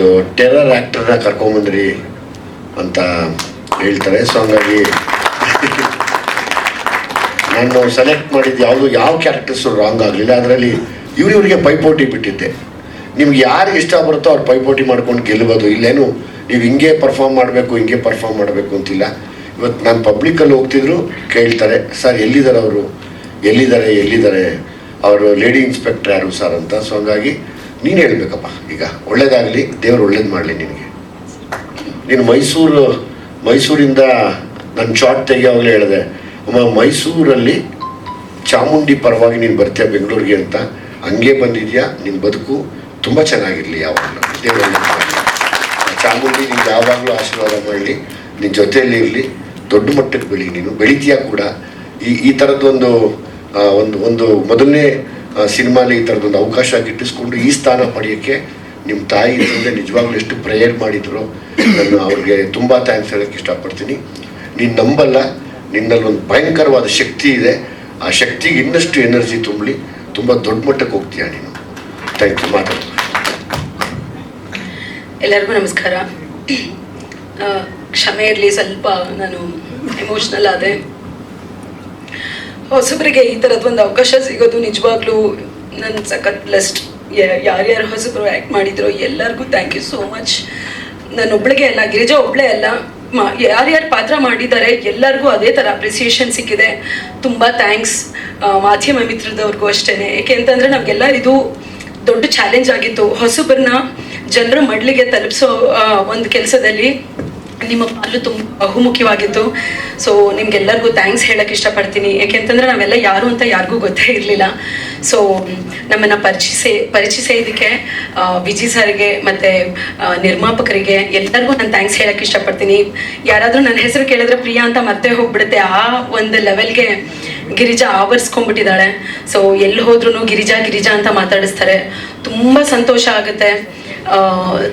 ಒಂದು ಟೆರರ್ ಆ್ಯಕ್ಟರ್ನ ಕರ್ಕೊಂಬಂದ್ರಿ ಅಂತ ಹೇಳ್ತಾರೆ. ಸೊ ಹಂಗಾಗಿ ನಾನು ಸೆಲೆಕ್ಟ್ ಮಾಡಿದ್ದು ಯಾವುದು, ಯಾವ ಕ್ಯಾರೆಕ್ಟರ್ಸು ರಾಂಗ್ ಆಗಲಿಲ್ಲ. ಅದರಲ್ಲಿ ಇವ್ರಿವ್ರಿಗೆ ಪೈಪೋಟಿ ಬಿಟ್ಟಿದ್ದೆ. ನಿಮ್ಗೆ ಯಾರು ಇಷ್ಟ ಬರುತ್ತೋ ಅವ್ರು ಪೈಪೋಟಿ ಮಾಡ್ಕೊಂಡು ಗೆಲ್ಲಬೋದು. ಇಲ್ಲೇನು ನೀವು ಹಿಂಗೆ ಪರ್ಫಾರ್ಮ್ ಮಾಡಬೇಕು, ಹಿಂಗೆ ಪರ್ಫಾರ್ಮ್ ಮಾಡಬೇಕು ಅಂತಿಲ್ಲ. ಇವತ್ತು ನಾನು ಪಬ್ಲಿಕ್ಕಲ್ಲಿ ಹೋಗ್ತಿದ್ರು, ಕೇಳ್ತಾರೆ, ಸರ್, ಎಲ್ಲಿದ್ದಾರೆ ಅವರು? ಎಲ್ಲಿದ್ದಾರೆ ಎಲ್ಲಿದ್ದಾರೆ? ಅವರು ಲೇಡಿ ಇನ್ಸ್ಪೆಕ್ಟರ್ ಯಾರು ಸರ್ ಅಂತ. ಸೊ ಹಂಗಾಗಿ ನೀನು ಹೇಳ್ಬೇಕಪ್ಪ. ಈಗ ಒಳ್ಳೇದಾಗಲಿ, ದೇವ್ರು ಒಳ್ಳೇದು ಮಾಡಲಿ ನಿನಗೆ. ನೀನು ಮೈಸೂರು, ಮೈಸೂರಿಂದ ನನ್ನ ಶಾರ್ಟ್ ತೆಗಿಯೋವಾಗಲೇ ಹೇಳಿದೆ. ಅಮ್ಮ, ಮೈಸೂರಲ್ಲಿ ಚಾಮುಂಡಿ ಪರವಾಗಿ ನೀನು ಬರ್ತೀಯ ಬೆಂಗಳೂರಿಗೆ ಅಂತ? ಹಂಗೆ ಬಂದಿದ್ಯಾ? ನಿನ್ನ ಬದುಕು ತುಂಬ ಚೆನ್ನಾಗಿರಲಿ ಯಾವಾಗಲೂ. ಚಾಮುಂಡಿ ನಿನ್ನ ಯಾವಾಗಲೂ ಆಶೀರ್ವಾದ ಮಾಡಲಿ. ನಿನ್ನ ಜೊತೆಯಲ್ಲಿ ಇರಲಿ. ದೊಡ್ಡ ಮಟ್ಟಕ್ಕೆ ಬೆಳಿ ನೀನು. ಬೆಳಿತೀಯ ಕೂಡ? ಈ ಈ ಥರದ್ದೊಂದು ಒಂದು ಒಂದು ಮೊದಲನೇ ಸಿನಿಮಾಲಿ ಈ ಥರದೊಂದು ಅವಕಾಶ ಗಿಟ್ಟಿಸ್ಕೊಂಡು ಈ ಸ್ಥಾನ ಪಡೆಯೋಕ್ಕೆ ನಿಮ್ಮ ತಾಯಿ ತಂದೆ ನಿಜವಾಗ್ಲೂ ಎಷ್ಟು ಪ್ರೇಯರ್ ಮಾಡಿದ್ರು ನಾನು ಅವ್ರಿಗೆ ತುಂಬ ಥ್ಯಾಂಕ್ಸ್ ಹೇಳೋಕ್ಕೆ ಇಷ್ಟಪಡ್ತೀನಿ. ನೀನು ನಂಬಲ್ಲ ನಿನ್ನಲ್ಲಿ ಒಂದು ಭಯಂಕರವಾದ ಶಕ್ತಿ ಇದೆ. ಆ ಶಕ್ತಿಗೆ ಇನ್ನಷ್ಟು ಎನರ್ಜಿ ತುಂಬಲಿ, ತುಂಬ ದೊಡ್ಡ ಮಟ್ಟಕ್ಕೆ ಹೋಗ್ತೀಯ ನೀನು. ಥ್ಯಾಂಕ್ ಯು ಮಾತಾಡ. ಎಲ್ಲರಿಗೂ ನಮಸ್ಕಾರ. ಕ್ಷಮೆ ಇರಲಿ, ಸ್ವಲ್ಪ ನಾನು ಎಮೋಷ್ನಲ್ ಆದೆ. ಹೊಸಬರಿಗೆ ಈ ಥರದ್ದು ಒಂದು ಅವಕಾಶ ಸಿಗೋದು ನಿಜವಾಗ್ಲೂ ನನ್ನ ಸಖತ್ ಬ್ಲೆಸ್ಡ್ ಯಾರ್ಯಾರು ಹೊಸಬರು ಆ್ಯಕ್ಟ್ ಮಾಡಿದ್ರು ಎಲ್ಲರಿಗೂ ಥ್ಯಾಂಕ್ ಯು ಸೋ ಮಚ್ ನಾನು ಒಬ್ಳಿಗೆ ಅಲ್ಲ, ಗಿರಿಜಾ ಒಬ್ಳೆ ಅಲ್ಲ ಯಾರ್ಯಾರು ಪಾತ್ರ ಮಾಡಿದ್ದಾರೆ ಎಲ್ಲರಿಗೂ ಅದೇ ಥರ ಅಪ್ರಿಸಿಯೇಷನ್ ಸಿಕ್ಕಿದೆ. ತುಂಬ ಥ್ಯಾಂಕ್ಸ್ ಮಾಧ್ಯಮ ಮಿತ್ರದವ್ರಿಗೂ ಅಷ್ಟೇ ಏಕೆ ಅಂತಂದರೆ ನಮಗೆಲ್ಲ ಇದು ದೊಡ್ಡ ಚಾಲೆಂಜ್ ಆಗಿತ್ತು. ಹೊಸಬರನ್ನ ಜನರ ಮಡ್ಲಿಗೆ ತಲುಪಿಸೋ ಒಂದು ಕೆಲಸದಲ್ಲಿ ನಿಮ್ಮ ಪಾಲು ತುಂಬ ಬಹುಮುಖ್ಯವಾಗಿತ್ತು. ಸೊ ನಿಮ್ಗೆಲ್ಲರಿಗೂ ಥ್ಯಾಂಕ್ಸ್ ಹೇಳಕ್ಕೆ ಇಷ್ಟಪಡ್ತೀನಿ. ಯಾಕೆಂತಂದ್ರೆ ನಾವೆಲ್ಲ ಯಾರು ಅಂತ ಯಾರಿಗೂ ಗೊತ್ತೇ ಇರಲಿಲ್ಲ. ಸೊ ನಮ್ಮನ್ನು ಪರಿಚಯಿಸಿ ಪರಿಚಯಿಸೋದಕ್ಕೆ ವಿಜಿ ಸರ್ಗೆ ಮತ್ತು ನಿರ್ಮಾಪಕರಿಗೆ ಎಲ್ಲರಿಗೂ ನಾನು ಥ್ಯಾಂಕ್ಸ್ ಹೇಳಕ್ಕೆ ಇಷ್ಟಪಡ್ತೀನಿ. ಯಾರಾದರೂ ನನ್ನ ಹೆಸರು ಕೇಳಿದ್ರೆ ಪ್ರಿಯಾ ಅಂತ ಮತ್ತೆ ಹೋಗ್ಬಿಡುತ್ತೆ. ಆ ಒಂದು ಲೆವೆಲ್ಗೆ ಗಿರಿಜಾ ಆವರಿಸ್ಕೊಂಡ್ಬಿಟ್ಟಿದ್ದಾಳೆ. ಸೊ ಎಲ್ಲಿ ಹೋದ್ರೂ ಗಿರಿಜಾ ಗಿರಿಜಾ ಅಂತ ಮಾತಾಡಿಸ್ತಾರೆ. ತುಂಬ ಸಂತೋಷ ಆಗುತ್ತೆ.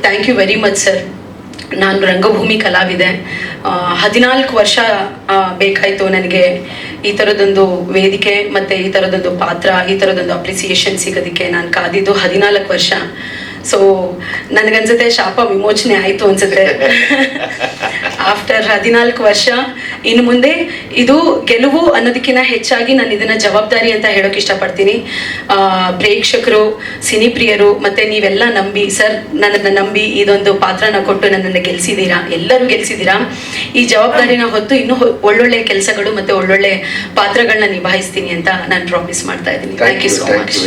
Thank you very much sir ನಾನು ರಂಗಭೂಮಿ ಕಲಾವಿದೆ. ಹದಿನಾಲ್ಕು ವರ್ಷ ಬೇಕಾಯಿತು ನನಗೆ ಈ ಥರದೊಂದು ವೇದಿಕೆ ಮತ್ತು ಈ ಥರದೊಂದು ಪಾತ್ರ ಈ ಥರದೊಂದು ಅಪ್ರಿಸಿಯೇಷನ್ ಸಿಗೋದಕ್ಕೆ ನಾನು ಕಾದಿದ್ದು ಹದಿನಾಲ್ಕು ವರ್ಷ. ಸೊ ನನಗನ್ಸುತ್ತೆ ಶಾಪ ವಿಮೋಚನೆ ಆಯಿತು ಅನ್ಸುತ್ತೆ. ಆಫ್ಟರ್ ಹದಿನಾಲ್ಕು ವರ್ಷ ಇನ್ನು ಮುಂದೆ ಇದು ಗೆಲುವು ಅನ್ನೋದಕ್ಕಿಂತ ಹೆಚ್ಚಾಗಿ ನಾನು ಇದನ್ನ ಜವಾಬ್ದಾರಿ ಅಂತ ಹೇಳೋಕೆ ಇಷ್ಟಪಡ್ತೀನಿ. ಆ, ಪ್ರೇಕ್ಷಕರು ಸಿನಿಪ್ರಿಯರು ಮತ್ತೆ ನೀವೆಲ್ಲ ನಂಬಿ ಸರ್ ನನ್ನನ್ನು ನಂಬಿ ಇದೊಂದು ಪಾತ್ರನ ಕೊಟ್ಟು ನನ್ನನ್ನು ಗೆಲ್ಸಿದ್ದೀರಾ ಎಲ್ಲರೂ ಗೆಲ್ಸಿದ್ದೀರಾ ಈ ಜವಾಬ್ದಾರಿನ ಹೊತ್ತು ಇನ್ನೂ ಒಳ್ಳೊಳ್ಳೆ ಕೆಲಸಗಳು ಮತ್ತೆ ಒಳ್ಳೊಳ್ಳೆ ಪಾತ್ರಗಳನ್ನ ನಿಭಾಯಿಸ್ತೀನಿ ಅಂತ ನಾನು ಪ್ರಾಮಿಸ್ ಮಾಡ್ತಾ ಇದ್ದೀನಿ. ಥ್ಯಾಂಕ್ ಯು ಸೋ ಮಚ್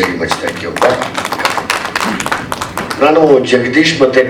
ನಾನು ಜಗದೀಶ್ ಮತ್ತೆ